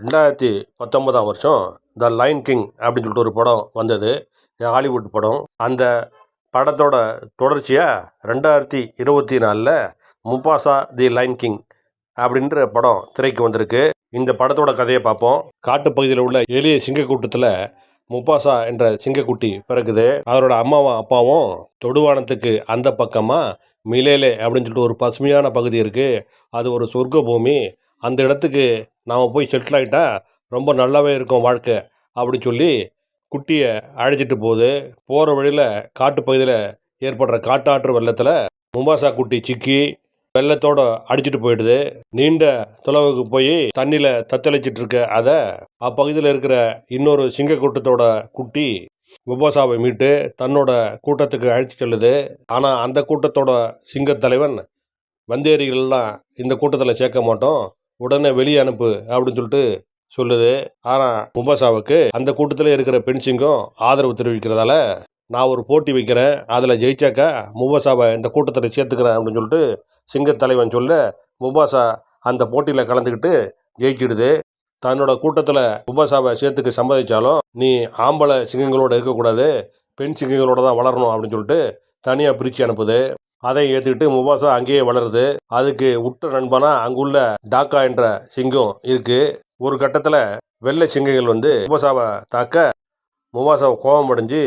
ரெண்டாயிரத்தி பத்தொன்பதாம் வருஷம் த லைன் கிங் அப்படின்னு சொல்லிட்டு ஒரு படம் வந்தது. ஹாலிவுட் படம். அந்த படத்தோட தொடர்ச்சியாக ரெண்டாயிரத்தி இருபத்தி நாலில் முப்பாசா தி லைன் கிங் அப்படின்ற படம் திரைக்கு வந்திருக்கு. இந்த படத்தோட கதையை பார்ப்போம். காட்டுப்பகுதியில் உள்ள எளிய சிங்கக்கூட்டத்தில் முப்பாசா என்ற சிங்கக்குட்டி பிறகுது அவரோட அம்மாவும் அப்பாவும் தொடுவானத்துக்கு அந்த பக்கமாக மிலேலே அப்படின்னு சொல்லிட்டு ஒரு பசுமையான பகுதி இருக்குது அது ஒரு சொர்க்க பூமி அந்த இடத்துக்கு நாம் போய் செட்டில் ஆகிட்டா ரொம்ப நல்லாவே இருக்கும் வாழ்க்கை அப்படின்னு சொல்லி குட்டியை அழைச்சிட்டு போகுது. போகிற வழியில் காட்டுப்பகுதியில் ஏற்படுற காட்டாற்று வெள்ளத்தில் மும்பாசா குட்டி சிக்கி வெள்ளத்தோடு அடிச்சுட்டு போயிடுது. நீண்ட தொலைவுக்கு போய் தண்ணியில் தத்தளிச்சிட்டு இருக்க அதை அப்பகுதியில் இருக்கிற இன்னொரு சிங்க கூட்டத்தோட குட்டி முபாசாவை மீட்டு தன்னோட கூட்டத்துக்கு அழைச்சி செல்லுது. ஆனால் அந்த கூட்டத்தோட சிங்கத் தலைவன் வந்தேரிகள்லாம் இந்த கூட்டத்தில் சேர்க்க மாட்டோம். உடனே வெளியே அனுப்பு அப்படின்னு சொல்லிட்டு சொல்லுது. ஆனால் மும்பாசாவுக்கு அந்த கூட்டத்தில் இருக்கிற பெண் சிங்கம் ஆதரவு தெரிவிக்கிறதால நான் ஒரு போட்டி வைக்கிறேன். அதில் ஜெயிச்சாக்கா மும்பாசாவை இந்த கூட்டத்தில் சேர்த்துக்கிறேன் அப்படின்னு சொல்லிட்டு சிங்கத் தலைவன் சொல்ல மும்பாசா அந்த போட்டியில் கலந்துக்கிட்டு ஜெயிச்சிடுது. தன்னோட கூட்டத்தில் மும்பாசாவை சேர்த்துக்க சம்மதிச்சாலும் நீ ஆம்பளை சிங்கங்களோட இருக்கக்கூடாது. பெண் சிங்கங்களோட தான் வளரணும் அப்படின்னு சொல்லிட்டு தனியாக பிரித்து அனுப்புது. அதை ஏற்றுக்கிட்டு முபாசா அங்கேயே வளருது. அதுக்கு உற்ற நண்பனா அங்குள்ள டாக்கா என்ற சிங்கம் இருக்கு. ஒரு கட்டத்தில் வெள்ளை சிங்கங்கள் வந்து முபாசாவை தாக்க முபாசாவை கோபம் அடைஞ்சு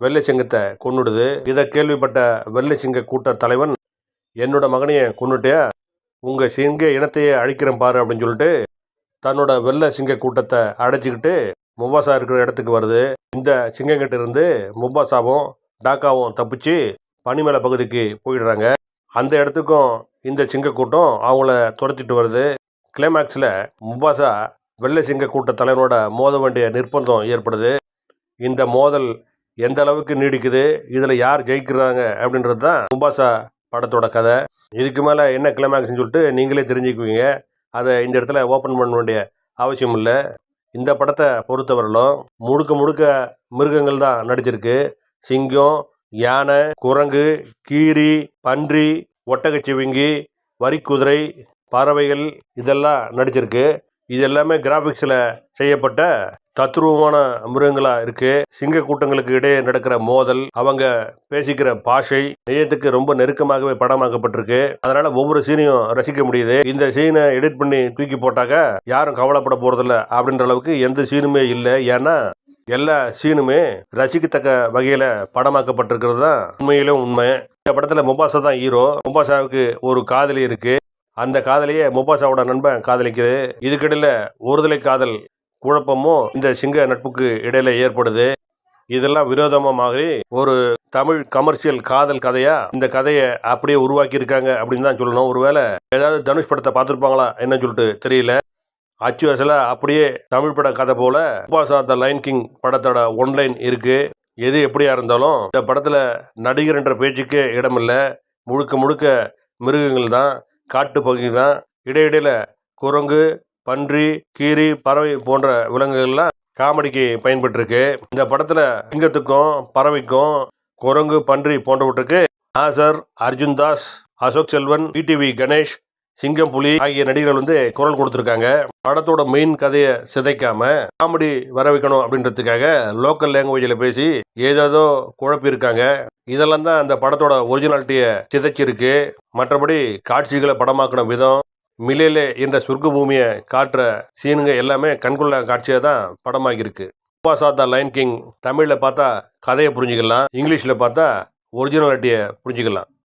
வெள்ளை சிங்கத்தை கொண்டுடுது இதை கேள்விப்பட்ட வெள்ளை சிங்க கூட்ட தலைவன் என்னோட மகனையை கொன்னுட்டே உங்கள் சிங்க இனத்தையே அழிக்கிறேன் பாரு அப்படின்னு சொல்லிட்டு தன்னோட வெள்ளை சிங்க கூட்டத்தை அடைச்சிக்கிட்டு முபாசா இருக்கிற இடத்துக்கு வருது. இந்த சிங்கங்கிட்ட இருந்து முபாசாவும் டாக்காவும் தப்பிச்சு பனிமலை பகுதிக்கு போயிடுறாங்க. அந்த இடத்துக்கும் இந்த சிங்க கூட்டம் அவங்கள துரத்திட்டு வருது. கிளைமேக்ஸில் முபாசா வெள்ளை சிங்க கூட்ட தலைவனோட மோத வேண்டிய நிர்பந்தம் ஏற்படுது. இந்த மோதல் எந்த அளவுக்கு நீடிக்குது? இதில் யார் ஜெயிக்கிறாங்க? அப்படின்றது தான் முபாசா படத்தோட கதை. இதுக்கு மேலே என்ன கிளைமேக்ஸ்னு சொல்லிட்டு நீங்களே தெரிஞ்சுக்குவீங்க. அதை இந்த இடத்துல ஓப்பன் பண்ண வேண்டிய அவசியம் இல்லை. இந்த படத்தை பொறுத்தவரையிலும் முழுக்க முழுக்க மிருகங்கள் தான் நடிச்சிருக்கு. சிங்கம் யானை குரங்கு கீரி பன்றி ஒட்டகச்சிவிங்கி வரிக்குதிரை பறவைகள் இதெல்லாம் நடிச்சிருக்கு. இது எல்லாமே கிராஃபிக்ஸில் செய்யப்பட்ட தத்ரூபமான மிருகங்களாக இருக்கு. சிங்க கூட்டங்களுக்கு இடையே நடக்கிற மோதல் அவங்க பேசிக்கிற பாஷை நேயத்துக்கு ரொம்ப நெருக்கமாகவே படமாக்கப்பட்டிருக்கு. அதனால ஒவ்வொரு சீனையும் ரசிக்க முடியுது. இந்த சீனை எடிட் பண்ணி தூக்கி போட்டாக்க யாரும் கவலைப்பட போறதில்ல அப்படின்ற அளவுக்கு எந்த சீனுமே இல்லை. ஏன்னா எல்லா சீனுமே ரசிக்கத்தக்க வகையில் படமாக்கப்பட்டிருக்கிறது தான் உண்மையிலும் உண்மை. இந்த படத்தில் முபாசா தான் ஹீரோ முபாசாவுக்கு ஒரு காதலி இருக்கு. அந்த காதலியே முபாசாவோட நண்பன் காதலிக்குது இதுக்கிடையில் ஒருதலை காதல் குழப்பமும் இந்த சிங்க நட்புக்கு இடையில ஏற்படுது. இதெல்லாம் விரோதமாக மாறி ஒரு தமிழ் கமர்ஷியல் காதல் கதையா இந்த கதையை அப்படியே உருவாக்கி இருக்காங்க அப்படின்னு தான் சொல்லணும். ஒருவேளை ஏதாவது தனுஷ் படத்தை பார்த்துருப்பாங்களா என்னன்னு சொல்லிட்டு தெரியல. அச்சு அசல அப்படியே தமிழ் பட கதை போல உபாசா த லைன் கிங் படத்தோட ஒன்லைன் இருக்கு. எது எப்படியா இருந்தாலும் இந்த படத்துல நடிகர் என்ற பேச்சுக்கே இடமில்லை. முழுக்க முழுக்க மிருகங்கள் தான் காட்டு பகுதி தான் இடையிடையில குரங்கு பன்றி கீரி பறவை போன்ற விலங்குகள்லாம் காமெடிக்கு பயன்பட்டுருக்கு இந்த படத்துல சிங்கத்துக்கும் பறவைக்கும் குரங்கு பன்றி போன்றவற்றுக்கு நாசர் அர்ஜுன் தாஸ் அசோக் செல்வன் டிடிவி கணேஷ் சிங்கம் புலி ஆகிய நடிகர்கள் வந்து குரல் கொடுத்துருக்காங்க. படத்தோட மெயின் கதையை சிதைக்காம காமெடி வர வைக்கணும் அப்படின்றதுக்காக லோக்கல் லாங்குவேஜில் பேசி ஏதேதோ குழப்பியிருக்காங்க இதெல்லாம் தான் அந்த படத்தோட ஒரிஜினாலிட்டியை சிதைச்சிருக்கு. மற்றபடி காட்சிகளை படமாக்கின விதம் மிலேலே என்ற சொர்க்க பூமியை காட்டுற சீனுங்க எல்லாமே கண்கொள்ள காட்சியாக தான் படமாகியிருக்கு. உபாசா சாத்தா லைன் கிங் தமிழில் பார்த்தா கதையை புரிஞ்சுக்கலாம் இங்கிலீஷில் பார்த்தா ஒரிஜினாலிட்டியை புரிஞ்சுக்கலாம்.